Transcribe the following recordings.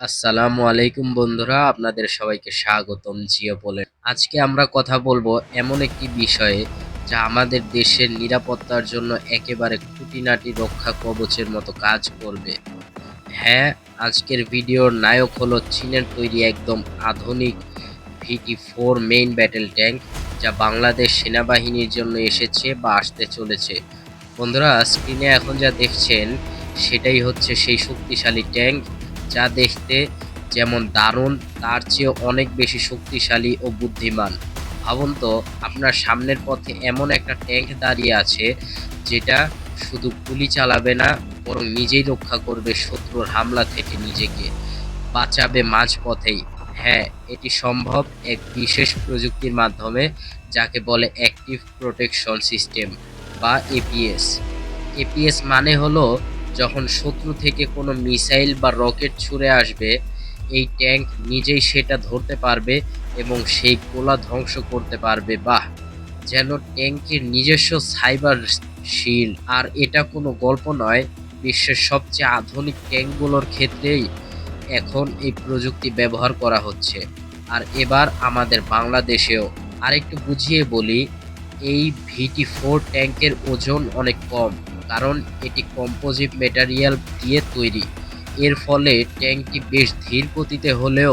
আসসালামু আলাইকুম বন্ধুরা, আপনাদের সবাইকে স্বাগতম জিও বলে। আজকে আমরা কথা বলব এমন একটি বিষয়ে যা আমাদের দেশের নিরাপত্তার জন্য একেবারে খুঁটিনাটি রক্ষা কবচের মতো কাজ করবে। হ্যাঁ আজকের ভিডিওর নায়ক হলো চীনের তৈরি একদম আধুনিক VT four main battle tank যা বাংলাদেশ সেনাবাহিনীর জন্য এসেছে বা আসতে চলেছে। বন্ধুরা স্ক্রিনে এখন যা দেখছেন, সেটাই হচ্ছে সেই শক্তিশালী ট্যাঙ্ক যা দেখতে যেমন দারুণ, তার চেয়েও অনেক বেশি শক্তিশালী ও বুদ্ধিমান। ভাবুন তো, আপনার সামনের পথে এমন একটা ট্যাঙ্ক দাঁড়িয়ে আছে, যেটা শুধু গুলি চালাবে না, বরং নিজেই রক্ষা করবে শত্রুর হামলা থেকে নিজেকে। বাঁচাবে মাঝপথেই। হ্যাঁ এটি সম্ভব এক বিশেষ প্রযুক্তির মাধ্যমে, যাকে বলে অ্যাক্টিভ প্রোটেকশন সিস্টেম বা এপিএস। এপিএস মানে হলো যখন শত্রু থেকে কোনো মিসাইল বা রকেট ছুড়ে আসবে, এই ট্যাঙ্ক নিজেই সেটা ধরতে পারবে এবং সেই গোলা ধ্বংস করতে পারবে। বাহ! যেন ট্যাঙ্কের নিজস্ব সাইবার শিল্ড। আর এটা কোনো গল্প নয়, বিশ্বের সবচেয়ে আধুনিক ট্যাঙ্কগুলোর ক্ষেত্রেই এখন এই প্রযুক্তি ব্যবহার করা হচ্ছে। আর এবার আমাদের বাংলাদেশেও আরেকটু বুঝিয়ে বলি, এই ভিটি ফোর ট্যাঙ্কের ওজন অনেক কম। কারণ এটি কম্পোজিট মেটারিয়াল দিয়ে তৈরি। এর ফলে ট্যাঙ্কটি বেশ ধীর গতিতে হলেও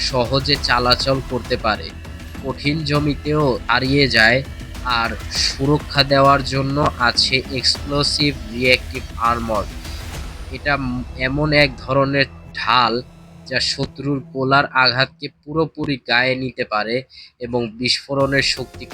সহজে চলাচল করতে পারে। কঠিন জমিতেও হারিয়ে যায় আর সুরক্ষা দেওয়ার জন্য আছে এক্সপ্লোসিভ রিঅ্যাক্টিভ আর্মর এটা এমন এক ধরনের ঢাল যা শত্রুর গোলার আঘাতকে পুরোপুরি গায়ে নিতে পারে এবং বিস্ফোরণের শক্তি